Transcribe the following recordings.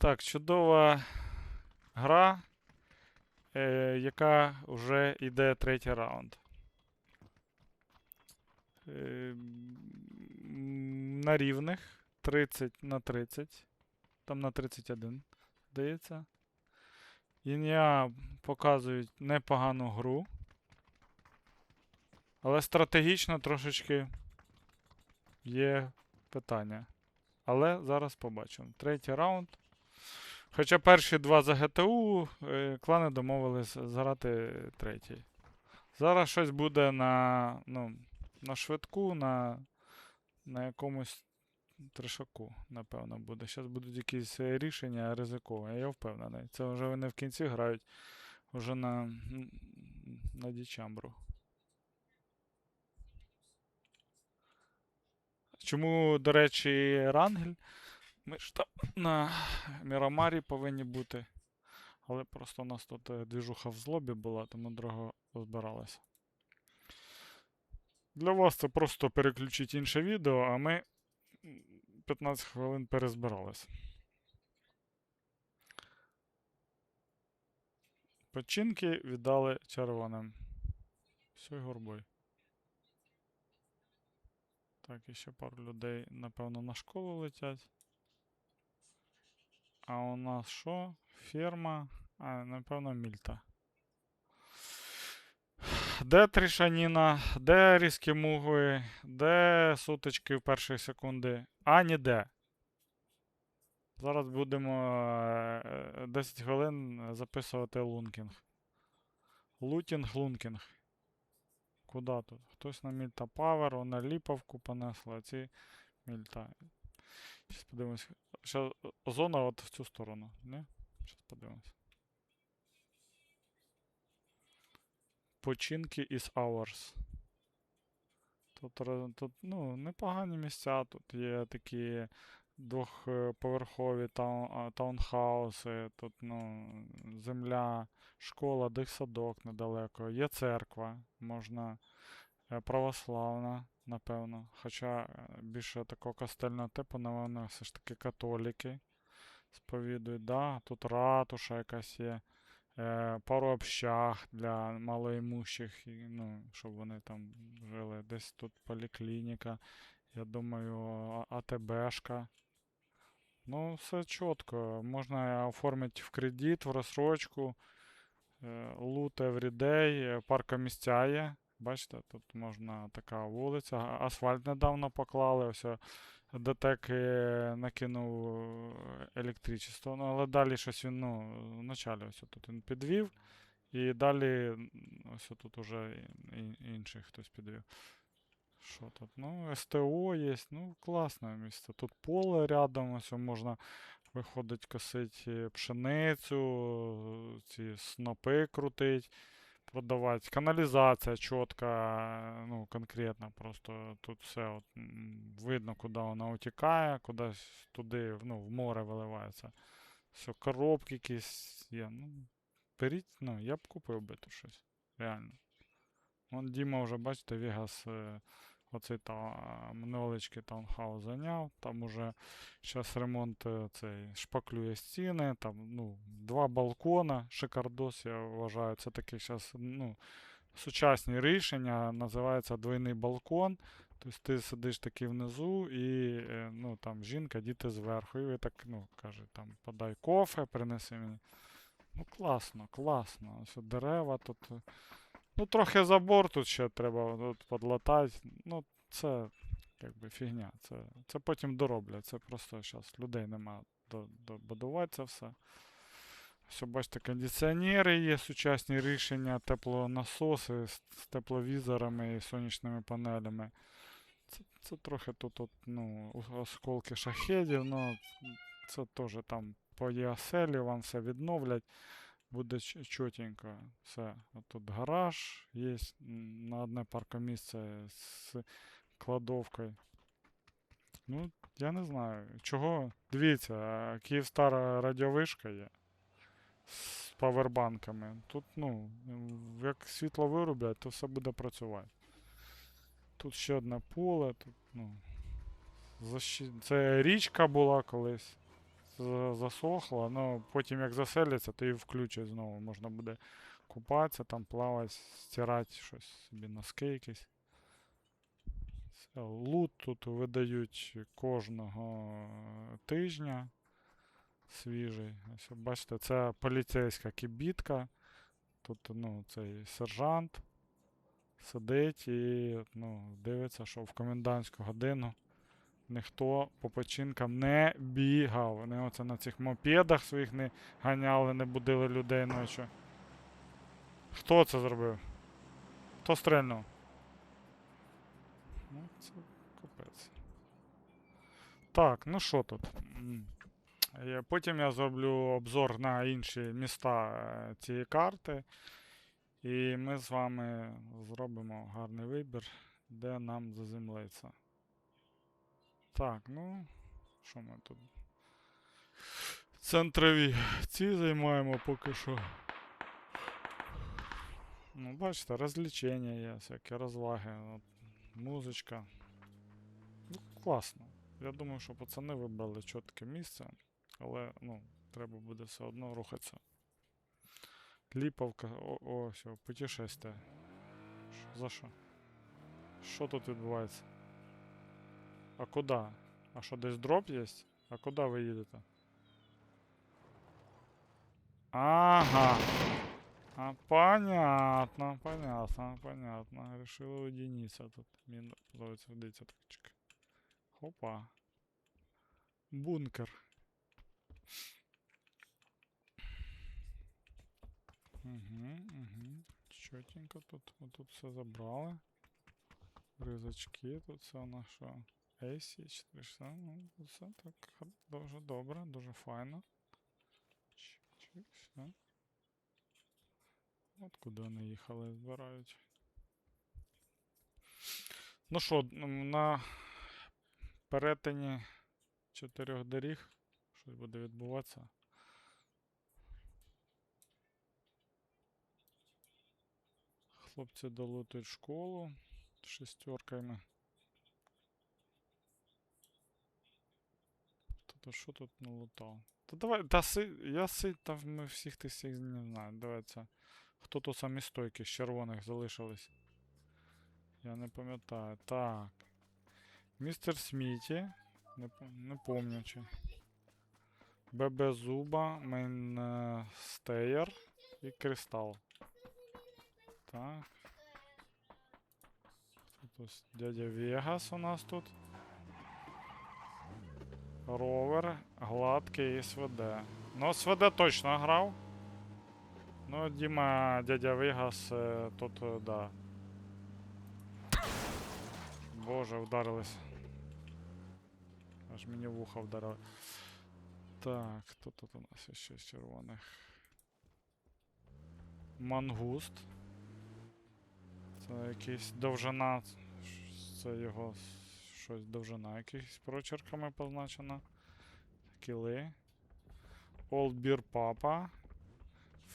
Так, чудова гра, е, яка вже йде третій раунд. Е, на рівних 30 на 30. Там на 31, здається. Ін'я показують непогану гру. Але стратегічно трошечки є питання. Але зараз побачимо. Третій раунд. Хоча перші два за ГТУ, е, клани домовились зграти третій. Зараз щось буде на, ну, на швидку, на, на якомусь трешаку, напевно, буде. Зараз будуть якісь рішення ризикові, я впевнений. Це вже вони в кінці грають вже на, на дічамбру. Чому, до речі, Рангель? Ми ж там на Мірамарі повинні бути. Але просто у нас тут е, двіжуха в злобі була, тому дорого збиралася. Для вас це просто переключіть інше відео, а ми 15 хвилин перезбирались. Починки віддали червоним. Все горбой. Так, і ще пару людей, напевно, на школу летять. А у нас що? Ферма. А, напевно, мільта. Де трішаніна? Де різкі мугли? Де сутички в перші секунди? А, ніде. Зараз будемо е, е, 10 хвилин записувати лункінг. Лутінг, лункінг. Куда тут? Хтось на Мільта Павер, вона ліповку понесла, а ці Мільта. Щас подивимось. Щас зона от в цю сторону, не? Щас подивимось. Починки із Hours. Тут, тут ну, непогані місця. Тут є такі двохповерхові таун, таунхауси, тут ну, земля, школа, дитсадок недалеко. Є церква, можна православна, напевно. Хоча е, більше такого костельного типу, напевно, все ж таки католіки сповідують. Да? Тут ратуша якась є. Е, пару общаг для малоімущих, ну, щоб вони там жили. Десь тут поліклініка. Я думаю, АТБшка. Ну, все чітко. Можна оформити в кредит, в розсрочку. Е, Лут everyday, е, паркомістя є. Бачите, тут можна така вулиця. Асфальт недавно поклали. Ось е, ДТЕК е, накинув е, електричество. Ну, але далі щось він, ну, вначалі ось тут він підвів. І далі ось тут уже інший хтось підвів. Що тут? Ну, СТО є. Ну, класне місце. Тут поле рядом, ось можна виходить косити пшеницю, ці снопи крутить, продавати. Каналізація чітка, ну, конкретно. Просто тут все от, видно, куди вона утікає, кудись туди, ну, в море виливається. Все, коробки якісь є. Ну, беріть, ну, я б купив би тут щось. Реально. Вон Діма вже, бачите, Вігас е, оцей та, невеличкий таунхаус зайняв. Там уже зараз ремонт е, цей шпаклює стіни, там ну, два балкона, шикардос, я вважаю. Це таке зараз ну, сучасні рішення, називається двойний балкон. Тобто ти сидиш такий внизу, і е, ну, там жінка, діти зверху. І ви так, ну, каже, там, подай кофе, принеси мені. Ну, класно, класно. Ось дерева тут. Ну, трохи забор тут ще треба от, подлатати. Ну, це якби фігня. Це, це потім дороблять. Це просто зараз людей нема добудувати це все. Все, бачите, кондиціонери є, сучасні рішення, теплонасоси з, з тепловізорами і сонячними панелями. Це, це трохи тут, от, ну, осколки шахедів, ну, це теж там по ЄАСелі вам все відновлять буде чотенько. Все. Тут гараж є на одне паркомісце з кладовкою. Ну, я не знаю. Чого? Дивіться, а Київстара радіовишка є з павербанками. Тут, ну, як світло вирублять, то все буде працювати. Тут ще одне поле, тут, ну. Це річка була колись. За- засохла, ну потім як заселяться, то і включать знову. Можна буде купатися, там плавати, стирати щось собі носки якісь. Лут тут видають кожного тижня свіжий. Ось, бачите, це поліцейська кібітка. Тут ну, цей сержант сидить і ну, дивиться, що в комендантську годину ніхто по починкам не бігав. Вони оце на цих мопедах своїх не ганяли, не будили людей ночі. Хто це зробив? Хто стрельнув? Ну, це капець. Так, ну що тут? Е, Потім я зроблю обзор на інші міста е, цієї карти. І ми з вами зробимо гарний вибір, де нам заземлиться. Так, ну, що ми тут? Центрові ці займаємо поки що. Ну, бачите, розвлечення є, всякі розваги, от, музичка. Ну, класно. Я думаю, що пацани вибрали чітке місце, але ну, треба буде все одно рухатися. Ліповка, о, о, все, путешествие. За що? Що тут відбувається? А куди? А що, десь дроп є? А куди ви їдете? Ага. А, понятно, понятно, понятно. Решили уединиться тут. Мені подобається, дивіться так. чик. Хопа. Бункер. Угу, угу. Чотенько тут. Ми тут все забрали. Ризочки, тут все у нас що? AC 400, ну, все так дуже добре, дуже файно. Чик, чик, все. От куди вони їхали, збирають. Ну що, на перетині чотирьох доріг щось буде відбуватися. Хлопці долутують школу шестерками. Та що тут налутав? Та давай, та си, я си, та ми всіх тих всіх не знаю. Давай це. Хто тут самі стойки з червоних залишились? Я не пам'ятаю. Так. Містер Сміті. Не, не помню чи. ББ Зуба, Мейн е, Стеєр і Кристал. Так. Хто тут? Дядя Вегас у нас тут. Ровер, гладкий і СВД. Ну, СВД точно грав. Ну, Діма, дядя Вегас е, тут, е, да. Боже, вдарились. Аж мені вуха вдарили. Так, хто тут у нас ще з червоних? Мангуст. Це якийсь довжина. Це його щось довжина якихось прочерками позначена. Кіли. Old Beer Papa.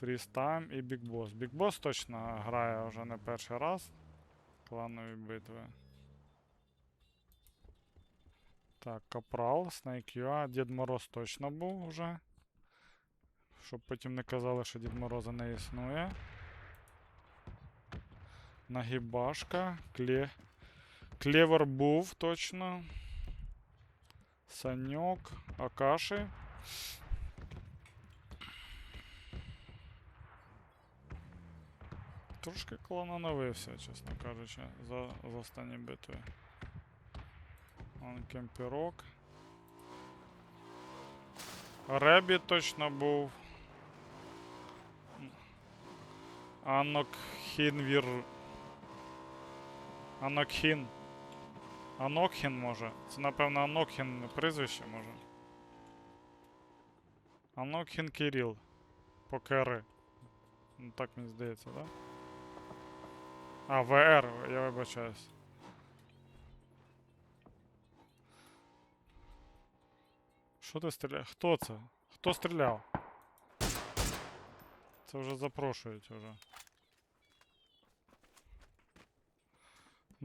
Freestyle і Big Boss. Big Boss точно грає вже не перший раз. Кланові битви. Так, Капрал, Snake UA, Дід Мороз точно був вже. Щоб потім не казали, що Дід Мороза не існує. Нагібашка, Кле... Клевер був точно. Саньок, Акаши. Трошки клононовився, чесно кажучи, за, за останні битви. Он кемпірок. Ребі точно був. Анокхінвір. Анокхін. Анокхін може. Це напевно Анокхін прізвище може. Анокхін Кирил. Покери. Ну так мені здається? Да? А, ВР, я вибачаюсь. Що ти стріляєш? Хто це? Хто стріляв? Це вже запрошують уже.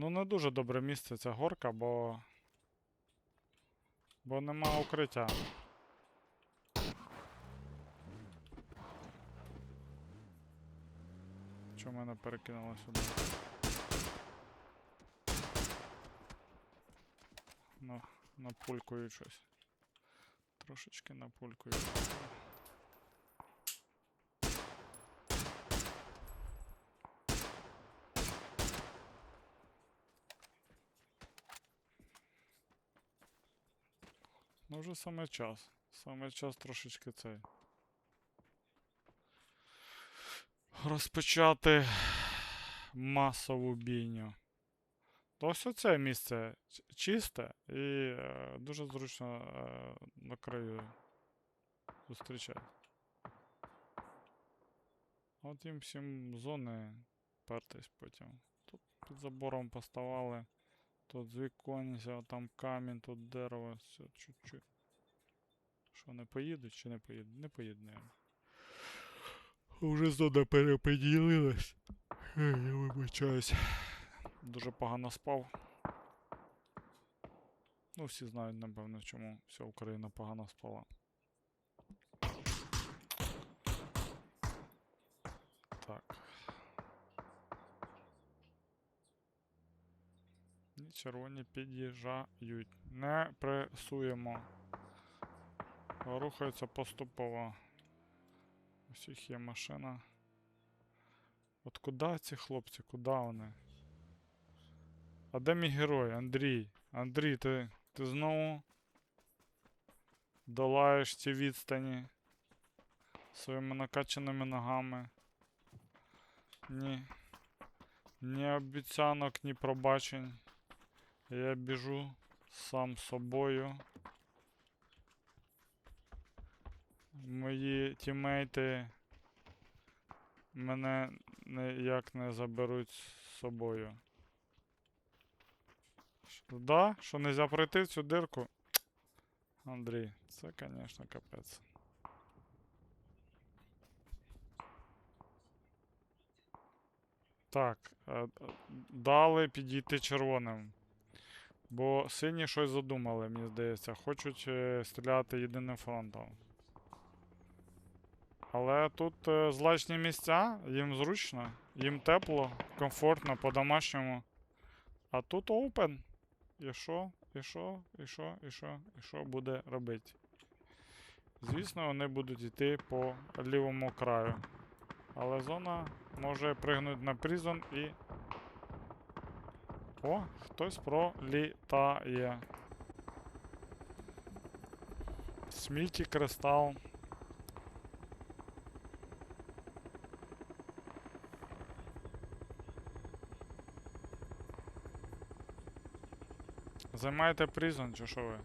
Ну, не дуже добре місце ця горка, бо. Бо нема укриття. Що мене перекинуло сюди? Ну, напулькую щось. Трошечки напулькую. Вже саме час. Саме час трошечки цей. Розпочати масову бійню. То ось оце місце чисте і е, дуже зручно е, на краю зустрічати. От їм всім зони пертись потім. Тут під забором поставали. Тут з а там камінь, тут дерево, все чуть-чуть. Що, не поїдуть чи не поїдуть? Не поїдуть, наверное. Уже зона переподілилась. Е, Я вибачаюсь. Дуже погано спав. Ну, всі знають, напевно, чому вся Україна погано спала. Так. І червоні під'їжджають. Не пресуємо. Рухаються поступово. У всіх є машина. От куди ці хлопці? Куди вони? А де мій герой? Андрій. Андрій, ти, ти знову долаєш ці відстані своїми накачаними ногами. Ні. Ні обіцянок, ні пробачень. Я біжу сам собою. Мої тімейти мене ніяк не заберуть з собою. Да? Що нельзя пройти в цю дирку? Андрій, це, конечно, капець. Так, е, дали підійти червоним. Бо сині щось задумали, мені здається. Хочуть е, стріляти єдиним фронтом. Але тут е, злачні місця, їм зручно, їм тепло, комфортно, по-домашньому. А тут open. І що? І що? І що? І що? І що буде робити? Звісно, вони будуть йти по лівому краю. Але зона може пригнути на призон і. О, хтось пролітає. Сміті кристал. Займаєте призон, чи що ви?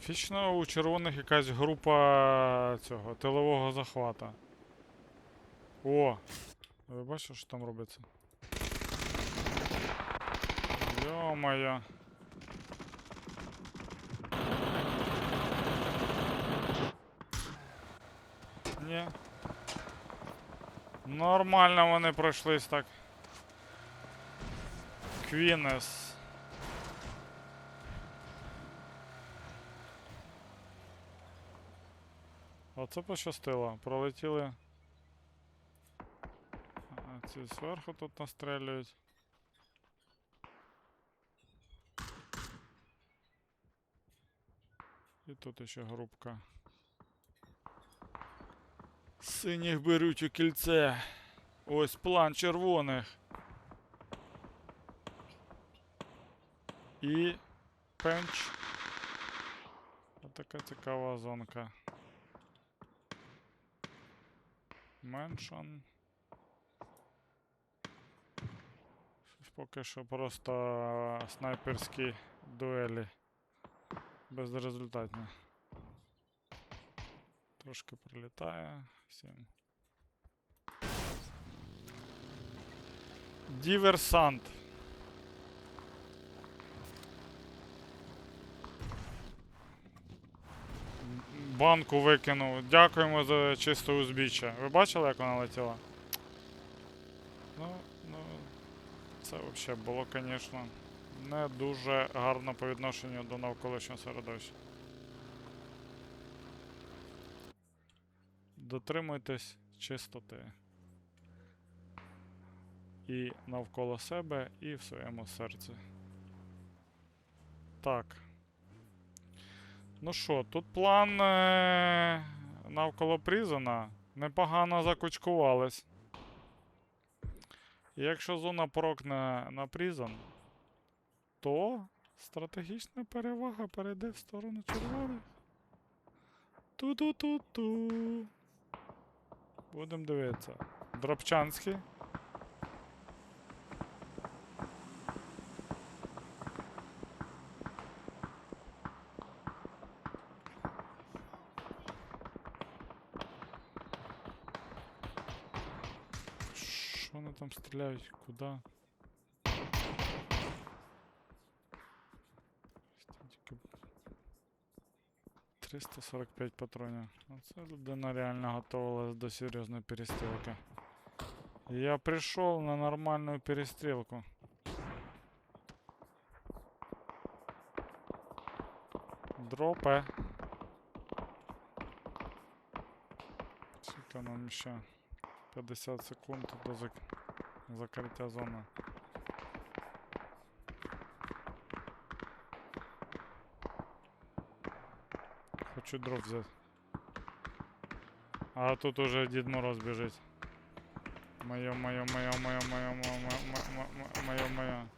Фічно у червоних якась група цього тилового захвата. О! Ви бачите, що там робиться? Йо-моє. Ні. Нормально вони пройшлись так. Квінес. Оце пощастило. Пролетіли. А, Ці зверху тут настрелюють. І тут ще групка. Синіх беруть у кільце. Ось план червоних. І пенч. Отака цікава зонка. Меншон. Поки що просто снайперські дуелі. Безрезультатні. Трошки прилітає. Всім. Діверсант. Банку викинув. Дякуємо за чисте узбіччя. Ви бачили, як вона летіла? Ну, ну, це взагалі було, звісно, не дуже гарно по відношенню до навколишнього середовища. Дотримуйтесь чистоти. і навколо себе, і в своєму серці. Так. Ну що, тут план е- навколо Прізона непогано закучкувались. І якщо зона прокне на Прізон, то стратегічна перевага перейде в сторону червоних. Ту-ту-ту-ту. Будемо дивитися. Дробчанський. Що вони там стріляють? Куди? Тільки 345 патронів. Оце людина реально готувалась до серйозної перестрілки. Я прийшов на нормальну перестрілку. Дропе. Скільки нам ще? 50 секунд до зак... закриття зони. Хочу дров взять. А тут уже Дед Мороз бежит. Мое, мое, мое, мое, мое, мое, мое, мое. мое, мое.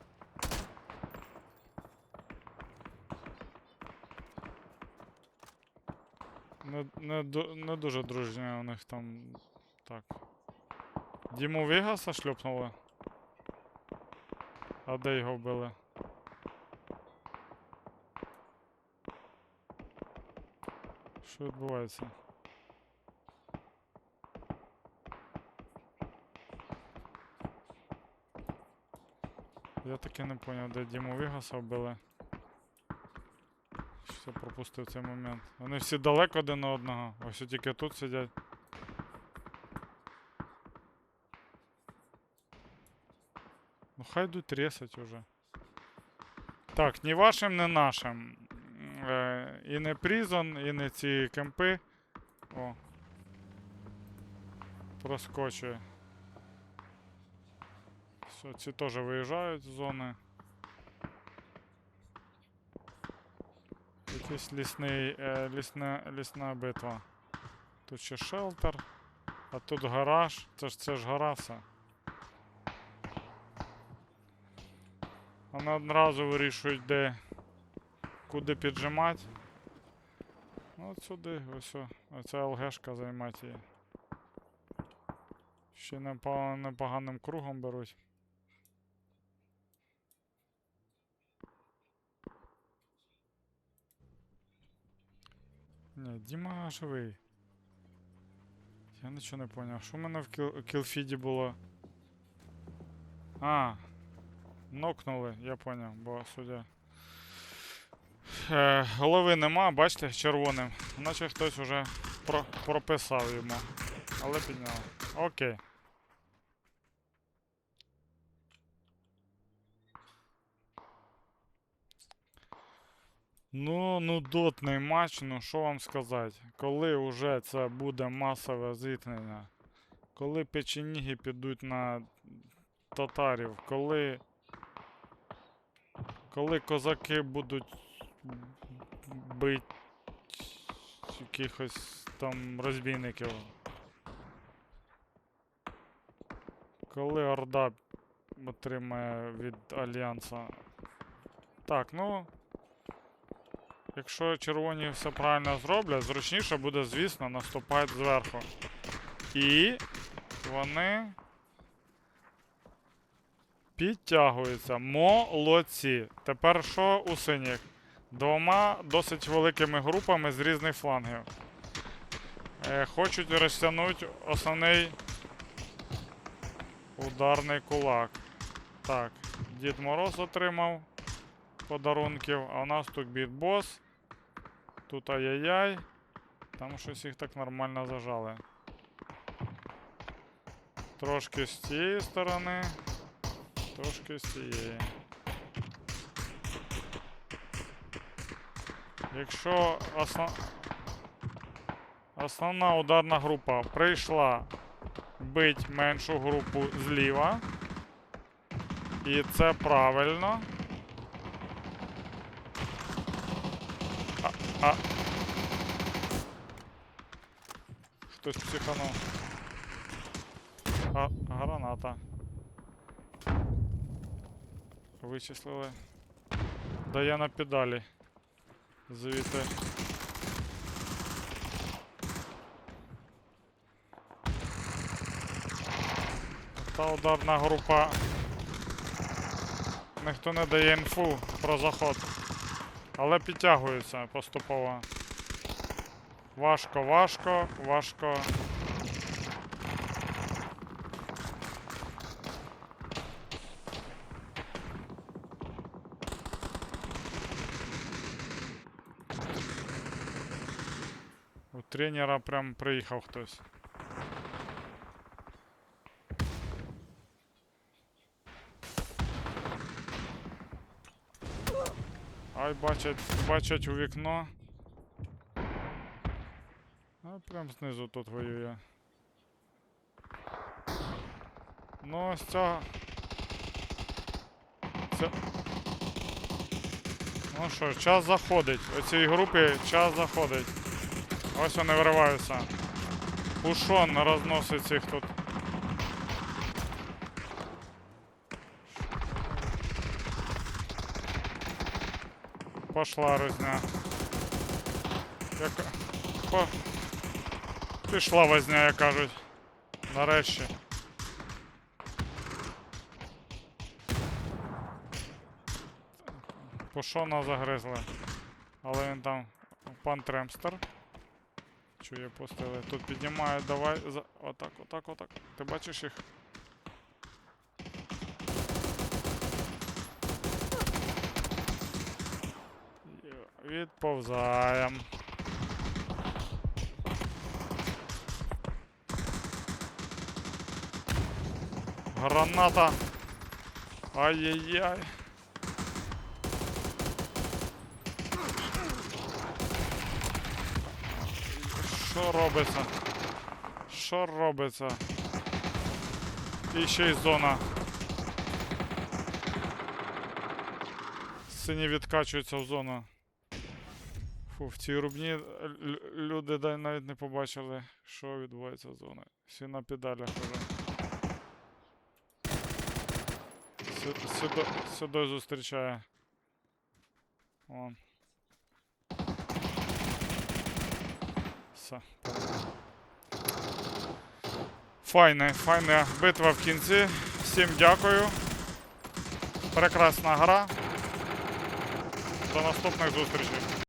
Не, не, не дуже дружня у них там. Так. Діму Вігаса шльопнули. А де його вбили? Що відбувається? Я таки не поняв, де Діму Вігаса вбили. Щось пропустив цей момент. Вони всі далеко один на одного. Ось тільки тут сидять. Ну хай йдуть ресать уже. Так, ні вашим, ні нашим. Е, і не Прізон, і не ці кемпи. О. Проскочує. Все, ці теж виїжджають з зони. Якийсь лісний, е, лісна, лісна битва. Тут ще шелтер, а тут гараж. Це ж це ж гора. Вони одразу вирішують, де куди піджимати. Ну, от сюди, ось. Оця ЛГшка займати її. Ще непоганим кругом беруть. Ні, Діма живий. Я нічого не поняв. Що в мене в кіл- кілфіді було? А, нокнули, я поняв, бо судя. Е, голови нема, бачите, червоним. Наче хтось уже про прописав йому. Але підняв. Окей. Ну, ну, дотний матч, ну що вам сказати. Коли вже це буде масове зіткнення, коли печеніги підуть на татарів, коли. Коли козаки будуть бить якихось там розбійників. Коли Орда отримає від Альянса. Так, ну. Якщо червоні все правильно зроблять, зручніше буде, звісно, наступати зверху. І вони підтягуються. Молодці. Тепер що у синіх? Двома досить великими групами з різних флангів. Е, хочуть розтягнути основний ударний кулак. Так, Дід Мороз отримав подарунків, а у нас тут бітбос. Тут ай-яй-яй. Там щось їх так нормально зажали. Трошки з цієї сторони, трошки з цієї. Якщо основ... основна ударна група прийшла бить меншу групу зліва, І це правильно. А, а. Хтось психанув. А, граната. Вичислили. Дає на педалі. Звідти. Та ударна група. Ніхто не дає інфу про заход. Але підтягуються поступово. Важко, важко, важко. Тренера прям приїхав хтось. Ай, бачать, бачать у вікно. А прям знизу тут воює. Ну, ось цього. Це... Ну що, час заходить. У цій групі час заходить. Ось вони вириваються. Пушон розносить цих тут. Пошла розня. Яка... По... Пішла возня, як кажуть. Нарешті. Пушона загризли. Але він там пан Тремстер. Чує постріли. Тут піднімають, давай. За... Отак, отак, отак. Ти бачиш їх? Й- Відповзаєм. Граната. Ай-яй-яй. Що робиться? Що робиться? І ще й зона. Сині відкачуються в зону. Фу, в цій рубні люди навіть не побачили, що відбувається в зоні. Всі на педалях вже. Сю- Сюди, сюди зустрічає. Вон. Все. Файна, файна битва в кінці. Всім дякую. Прекрасна гра. До наступних зустрічей.